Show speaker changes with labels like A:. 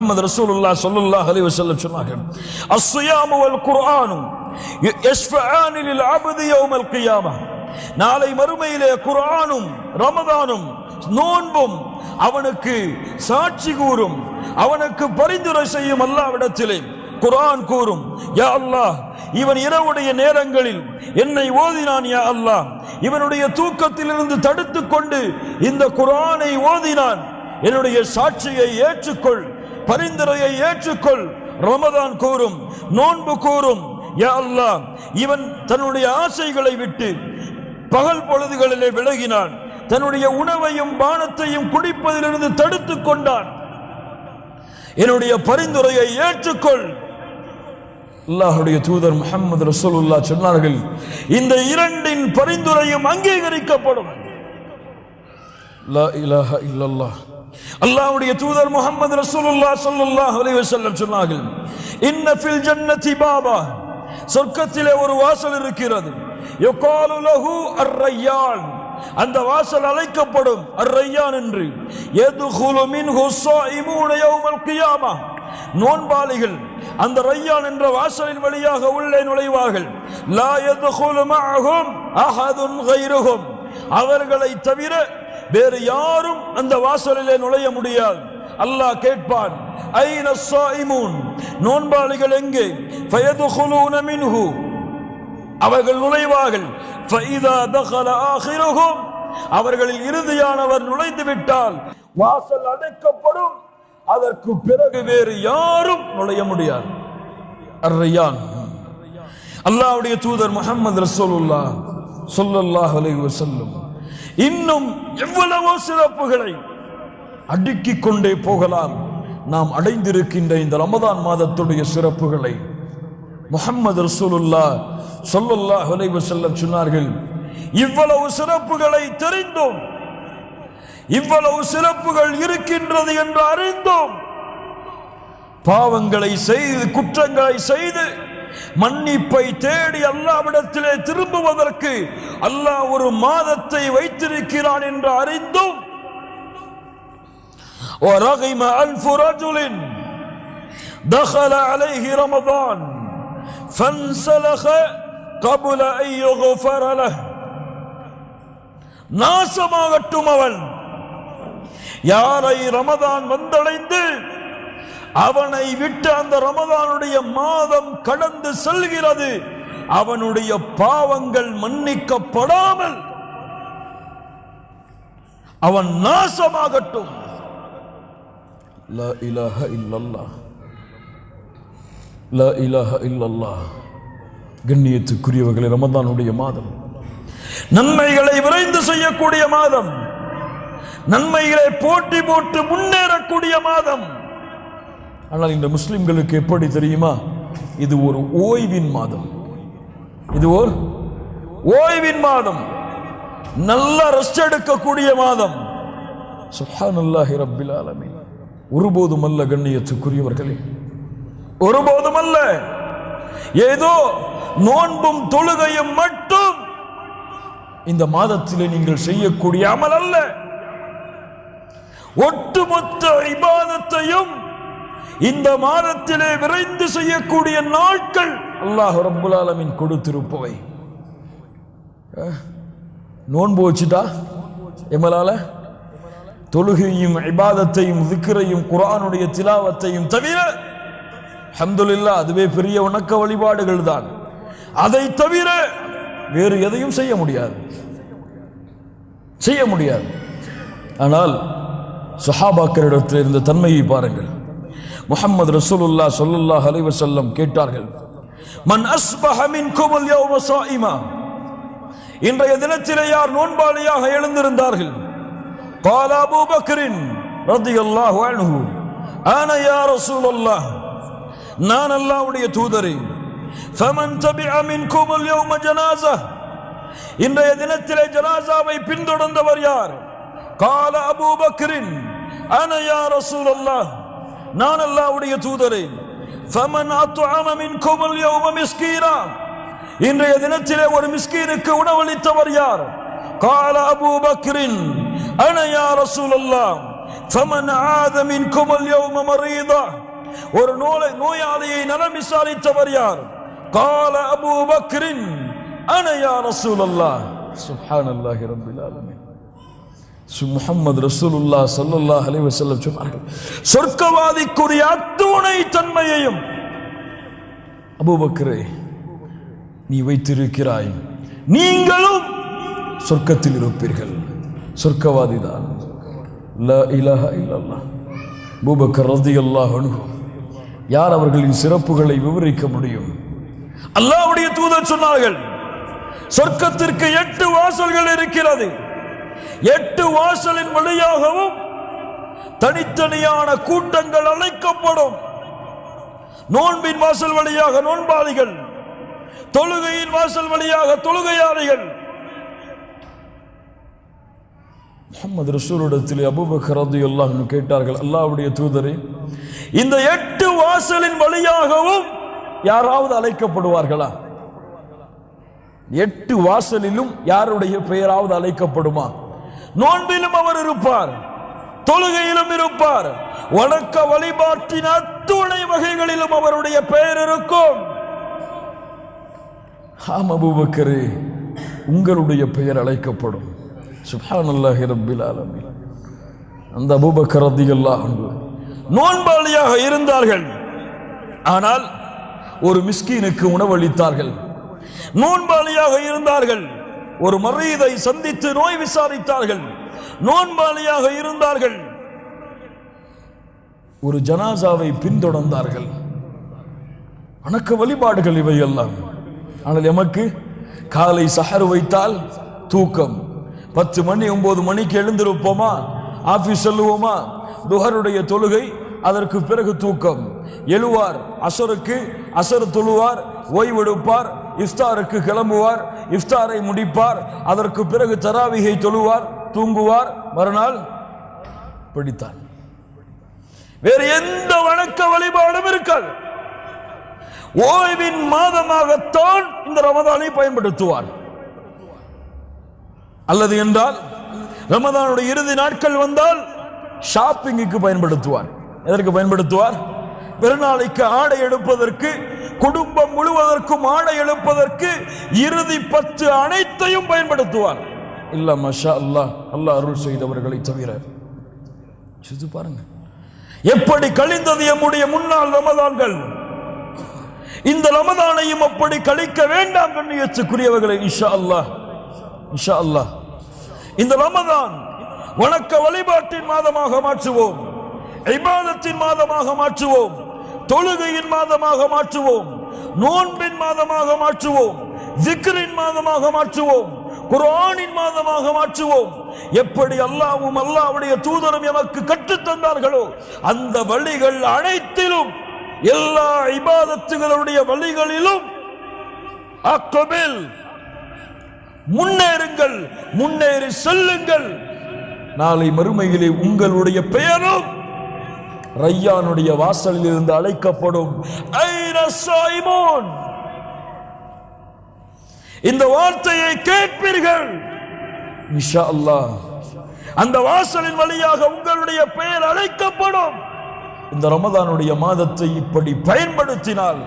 A: முஹம்மது ரசூலுல்லாஹ் ஸல்லல்லாஹு அலைஹி வஸல்லம் சொன்னார்கள் அஸ்ஸியாமு வல் குர்ஆனு யஸ்ஃபஆனி லில் அப்தி யௌமல் நாளை மறுமையிலே குர்ஆனும் ரமதானும் நோன்பும் அவனுக்கு சாட்சி கூறும் அவனுக்கு பரிந்துரை செய்யும் அல்லாவிடத்திலே குர்ஆன் கூறும் யா அல்லாஹ் இவன் இரவுடைய நேரங்களில் என்னை ஓதினான் யா அல்லாஹ். இவனுடைய தூக்கத்திலிருந்து தடுத்து கொண்டு இந்த குரானை ஓதினான். என்னுடைய சாட்சியை ஏற்றுக்கொள். பரிந்துரையை ஏற்றுக்கொள். ரமதான் கூறும் நோன்பு கூறும் யா அல்லாஹ் இவன் தன்னுடைய ஆசைகளை விட்டு பகல் பொழுதுகளிலே விலகினான். தன்னுடைய உணவையும் பானத்தையும் குடிப்பதிலிருந்து தடுத்துக் கொண்டான். என்னுடைய பரிந்துரையை ஏற்றுக்கொள். அல்லாஹுடைய தூதர் முகமது ரசூலுல்லா சொன்னார்கள் இந்த இரண்டின் பரிந்துரையும் அங்கீகரிக்கப்படும். லா இலாஹ இல்லல்லாஹ் அல்லாஹ்வுடைய தூதர் முகமது ரசூலுல்லாஹ் ஸல்லல்லாஹு அலைஹி வஸல்லம் சொன்னார்கள் இன்ன ஃபில் ஜன்னதி பாபா. சொர்க்கத்திலே ஒரு வாசல் இருக்கிறது. யுகாலு லஹு அர்-ரய்யான் அந்த வாசல் அழைக்கப்படும் அர்-ரய்யான் என்று. யதுகுலு மின்ஹு ஸாயிமூன யௌமல் கியாமா. நோன்பாளிகள் அந்த ரய்யான் என்ற வாசலின் வழியாக உள்ளே நுழைவார்கள். லா யதுகுலு மஅஹும் அஹதுன் கைருஹும். அவர்களை தவிர வேறு யாரும் அந்த வாசலிலே நுழைய முடியாது. அல்லாஹ் கேட்பான் ஐன சாயிமூன் நோன்பாளிகள் எங்கே? ஃபயதுகுலூன மின்ஹு. அவர்கள் நுழைவார்கள். ஃபைதா தஹல ஆகிருஹும் அவர்களில் இறுதியானவர் நுழைந்து விட்டால் வாசல் அடைக்கப்படும். அதற்கு பிறகு வேறு யாரும் நுழைய முடியாது. அர்ரையான். அல்லாஹ்வுடைய தூதர் முஹம்மது ரசூலுல்லாஹ் சொல்லல்லாஹ் அலைஹி வஸல்லம். இன்னும் எவ்வளவோ சிறப்புகளை அடுக்கிக் கொண்டே போகலாம். நாம் அடைந்திருக்கின்ற இந்த ரமதான் மாதத்துடைய சிறப்புகளை. முகமது ரசூலுல்லா ஸல்லல்லாஹு ஹுலைவு வஸல்லம் சொன்னார்கள் இவ்வளவு சிறப்புகளை தெரிந்தோம் இவ்வளவு சிறப்புகள் இருக்கின்றது என்று அறிந்தோம் பாவங்களை செய்து குற்றங்களை செய்து மன்னிப்பை தேடி அல்லாவிடத்திலே திரும்புவதற்கு அல்லாஹ் ஒரு மாதத்தை வைத்திருக்கிறான் என்று அறிந்தும் ورغم ألف رجل دخل عليه رمضان فانسلخ قبل أن يغفر له நாசமாகட்டும் அவன் யாரை ரமதான் வந்தடைந்து அவனை விட்டு அந்த ரமதானுடைய மாதம் கடந்து செல்கிறது. அவனுடைய பாவங்கள் மன்னிக்கப்படாமல் அவன் நாசமாகட்டும். லா இலாஹ இல்லல்லாஹ் லா இலாஹ இல்லல்லாஹ் கண்ணியத்துக்குரியவர்களே ரமதானுடைய மாதம். நன்மைகளை விரைந்து செய்யக்கூடிய மாதம். நன்மைகளை போட்டி போட்டு முன்னேறக்கூடிய மாதம். ஆனால் இந்த முஸ்லிம்களுக்கு எப்படி தெரியுமா? இது ஒரு ஓய்வின் மாதம். இது ஒரு ஓய்வின் மாதம். நல்ல ரெஸ்ட் எடுக்கக்கூடிய மாதம். சுஹானல்லாஹி ரப்பில் ஆலமீன். ஒருபோதும் அல்ல கண்ணியத்துக்குரியவர்களே. ஒருபோதும் அல்ல. ஏதோ நோன்பும் தொழுகையும் மட்டும் இந்த மாதத்திலே நீங்கள் செய்யக்கூடிய அமல் அல்ல. ஒட்டுமொத்த இபாதத்தையும் இந்த மாதத்திலே விரைந்து செய்யக்கூடிய நாட்கள் அல்லாஹ் ரப்புல் ஆலமின் கொடுத்திருப்பவை. நோன்பு வச்சுட்டா? எம்மலால? தொழுகையும் இபாதத்தையும் திக்கரையும் குரானுடைய திலாவத்தையும் தவிர அல்ஹம்துலில்லாஹ் அதுவே பெரிய வணக்க வழிபாடுகள் தான். அதை தவிர வேறு எதையும் செய்ய முடியாது. செய்ய முடியாது. ஆனால் சஹாபாக்கரிடத்தில் இருந்த தன்மையை பாருங்கள். முஹம்மது ரசூலுல்லா ஸல்லல்லாஹு அலைஹி வஸல்லம் கேட்டார்கள் மன் அஸ்பஹ மின்கும் அல்-யௌம ஸாயிமா இன்றைய தினத்திலே யார் நோன்பாளியாக எழுந்திருந்தார்கள் قال أبو بكر رضي الله عنه أنا يا رسول الله நான் அல்லாஹ்வுடைய தூதரே فمن تبع منكم اليوم جنازة இன்றைய தினத்திலே ஜனாசாவை பின்தொடர்ந்தவர் யார் قال أبو بكر أنا يا رسول الله நான் அல்லாஹ்வுடைய தூதரே فمن أطعم منكم اليوم مسكينا இன்றைய தினத்திலே ஒரு மிஸ்கீனுக்கு உணவளித்தவர் யார் قال أبو بكر أنا يا رسول الله فمن عاد منكم اليوم مريضا ஒரு நோய் நோயாளியை நலம் விசாரித்தவர் யார் قال ابو بكر انا يا رسول الله سبحان الله رب العالمين முகமது ரசூலுல்லா சல்லல்லாஹ் அலி வஸல்லம் சொன்னார்கள் சொர்க்கவாதிக்குரிய அத்துணை தன்மையையும் அபூபக்கரே நீ வைத்திருக்கிறாய். நீங்களும் சொர்க்கத்தில் இருப்பீர்கள். சொர்க்கவாதிதான் தான். இலாஹ இல்லல்லாஹ். அபூபக்கர் யார் அவர்களின் சிறப்புகளை விவரிக்க முடியும்? அல்லாவுடைய தூதர் சொன்னார்கள் சொர்க்கத்திற்கு எட்டு வாசல்கள் இருக்கிறது. எட்டு வாசலின் வழியாகவும் தனித்தனியான கூட்டங்கள் அழைக்கப்படும். நோன்பின் வாசல் வழியாக நோன்பாளிகள் தொழுகையின் வாசல் வழியாக தொழுகையாளிகள். முகமது ரசூலிடத்தில் அபுபக்ரது எல்லாம் கேட்டார்கள் அல்லாவுடைய தூதரே இந்த எட்டு வாசலின் வழியாகவும் யாராவது அழைக்கப்படுவார்களா? எட்டு வாசலிலும் யாருடைய பெயராவது அழைக்கப்படுமா? நோன்பிலும் அவர் இருப்பார் தொழுகையிலும் இருப்பார் வணக்க வழிபாட்டின் அத்துணை வகைகளிலும் அவருடைய பெயர் இருக்கும். ஆம் உங்களுடைய பெயர் அழைக்கப்படும். சுப்ஹானல்லாஹி ரப்பில் அந்த அபூபக்கர் ரலியல்லாஹு நோன்பாளியாக இருந்தார்கள். ஆனால் ஒரு மிஸ்கீனுக்கு உணவளித்தார்கள். நோன்பாளியாக இருந்தார்கள். ஒரு மறையதை சந்தித்து நோய் விசாரித்தார்கள். நோன்பாளியாக இருந்தார்கள். ஒரு ஜனாசாவை பின்தொடர்ந்தார்கள். வணக்க வழிபாடுகள் இவை எல்லாம் ஆனால் எமக்கு காலை சஹர் வைத்தால் தூக்கம். பத்து மணி ஒன்பது மணிக்கு எழுந்திருப்போமா? ஆபீஸ் செல்லுவோமா? துஹருடைய தொழுகை அதற்கு பிறகு தூக்கம். எழுவார் அசருக்கு அசர் தொழுவார் ஓய்வெடுப்பார் இஃப்தாருக்கு கிளம்புவார் இஃப்தாரை முடிப்பார் அதற்கு பிறகு தராவிகை தொழுவார் தூங்குவார் மறுநாள் பிடித்தார். வேறு எந்த வணக்க வழிபாடும் இருக்காது. ஓய்வின் மாதமாகத்தான் இந்த ரமதானை பயன்படுத்துவார். அல்லது என்றால் ரமதானுடைய இறுதி நாட்கள் வந்தால் ஷாப்பிங்குக்கு பயன்படுத்துவார். எதற்கு பயன்படுத்துவார்? பெருநாளைக்கு ஆடை எடுப்பதற்கு குடும்பம் முழுவதற்கும் ஆடை எடுப்பதற்கு இறுதி பத்து அனைத்தையும் பயன்படுத்துவார். இல்ல மஷா அல்லாஹ் அல்லா அருள் செய்தவர்களை தவிர. சிது பாருங்க. எப்படி கழிந்தது எம்முடைய முன்னாள் ரமதான்கள்? இந்த ரமதானையும் அப்படி கழிக்க வேண்டாம் கண்ணியத்துக்குரியவர்களை இஷா அல்லாஹ். இஷா அல்லாஹ். இந்த ரமதான் வணக்க வழிபாட்டின் மாதமாக மாற்றுவோம். இபாதத்தின் மாதமாக மாற்றுவோம். தொழுகையின் மாதமாக மாற்றுவோம் நோன்பின் மாதமாக மாற்றுவோம் ஜிக்ரின் மாதமாக மாற்றுவோம் குரானின் மாதமாக மாற்றுவோம். எப்படி அல்லாவும் அல்லாவுடைய தூதரும் எமக்கு கற்றுத் தந்தார்களோ அந்த வழிகள் அனைத்திலும் எல்லா இபாதத்துகளுடைய வழிகளிலும் அக்கபில். முன்னேறுங்கள் முன்னேறி செல்லுங்கள். நாளை மறுமையிலே உங்களுடைய பெயரும் ரையானுடைய வாசலில் இருந்து அழைக்கப்படும் இந்த வார்த்தையை கேட்பீர்கள். இன்ஷா அல்லாஹ். அந்த வாசலின் வழியாக உங்களுடைய பெயர் அழைக்கப்படும். இந்த ரமதானுடைய மாதத்தை இப்படி பயன்படுத்தினால்.